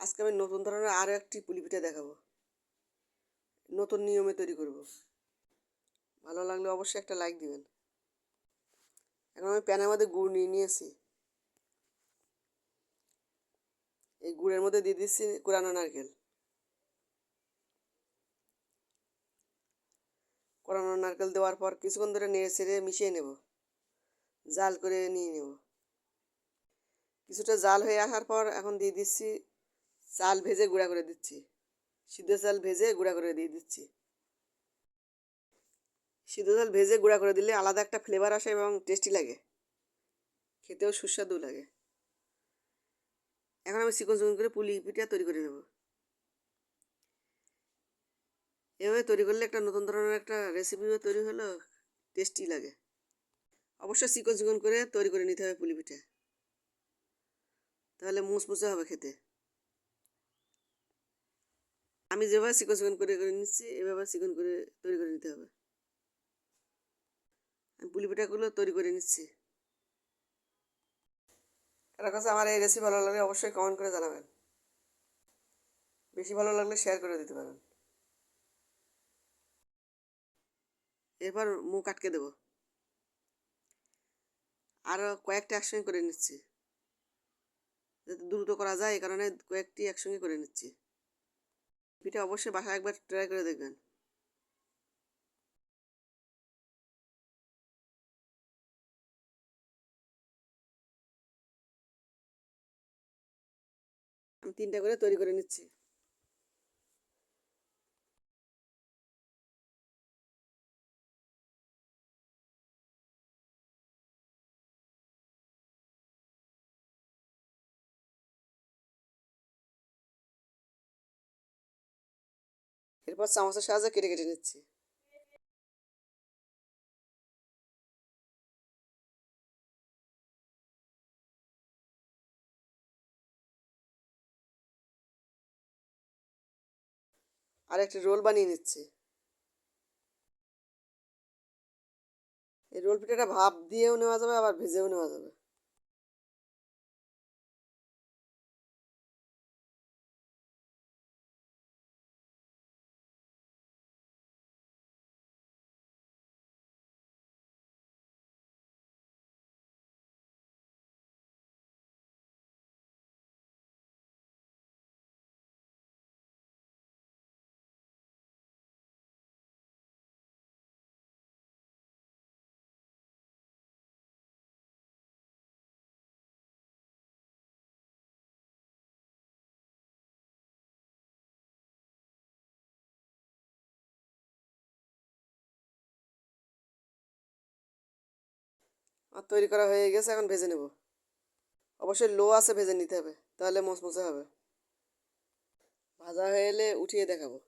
আজকে আমি নতুন ধরনের আরও একটি পুলি পিঠা দেখাবো। নতুন নিয়মে তৈরি করব। ভালো লাগলে অবশ্যই একটা লাইক দিবেন। এখন আমি প্যানের মধ্যে গুড় নিয়ে নিয়েছি। এই গুড়ের মধ্যে দিয়ে দিচ্ছি কোরানো নারকেল। কোরানো নারকেল দেওয়ার পর কিছুক্ষণ ধরে নেড়ে ছেড়ে মিশিয়ে নেব। জাল করে নিয়ে নেব। কিছুটা জাল হয়ে আসার পর এখন দিয়ে দিচ্ছি চাল ভেজে গুঁড়া করে দিচ্ছি। সিদ্ধ চাল ভেজে গুঁড়া করে দিয়ে দিচ্ছি। সিদ্ধ চাল ভেজে গুঁড়া করে দিলে আলাদা একটা ফ্লেভার আসে এবং টেস্টি লাগে। খেতেও সুস্বাদু লাগে। এখন আমি চিকন চিকন করে পুলি পিঠা তৈরি করে নেব। এভাবে তৈরি করলে একটা নতুন ধরনের একটা রেসিপিও তৈরি হলো টেস্টি লাগে। অবশ্যই চিকন চিকন করে তৈরি করে নিতে হবে পুলি পিঠা। তাহলে মুচমুচে হবে খেতে। আমি যেভাবে চিকন চিকন করে করে নিচ্ছি, এভাবে চিকন করে তৈরি করে নিতে হবে। আমি পুলি পিঠাগুলো তৈরি করে নিচ্ছি। কারও কাছে আমার এই রেসিপি ভালো লাগলে অবশ্যই কমেন্ট করে জানাবেন। বেশি ভালো লাগলে শেয়ার করে দিতে পারেন। এরপর মুখ আটকে দেব। আরও কয়েকটা একসঙ্গে করে নিচ্ছি। যাতে দ্রুত করা যায়, এই কারণে কয়েকটি একসঙ্গে করে নিচ্ছি। পিঠা অবশ্যই বাসায় একবার ট্রাই করে দেখবেন। আমি তিনটা করে তৈরি করে নিচ্ছি। এরপর চামচের সাহায্যে কেটে কেটে নিচ্ছি। আর একটি রোল বানিয়ে নিচ্ছি। এই রোল পিঠাটা ভাপ দিয়েও নেওয়া যাবে, আবার ভেজেও নেওয়া যাবে। আর তৈরি করা হয়ে গেছে, এখন ভেজে নেব। অবশ্যই লো আছে ভেজে নিতে হবে, তাহলে মচমচে হবে। ভাজা হয়ে এলে উঠিয়ে দেখাবো।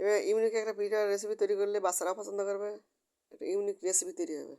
এবার ইউনিক একটা পিঠার রেসিপি তৈরি করলে বাচ্চারাও পছন্দ করবে, একটা ইউনিক রেসিপি তৈরি হবে।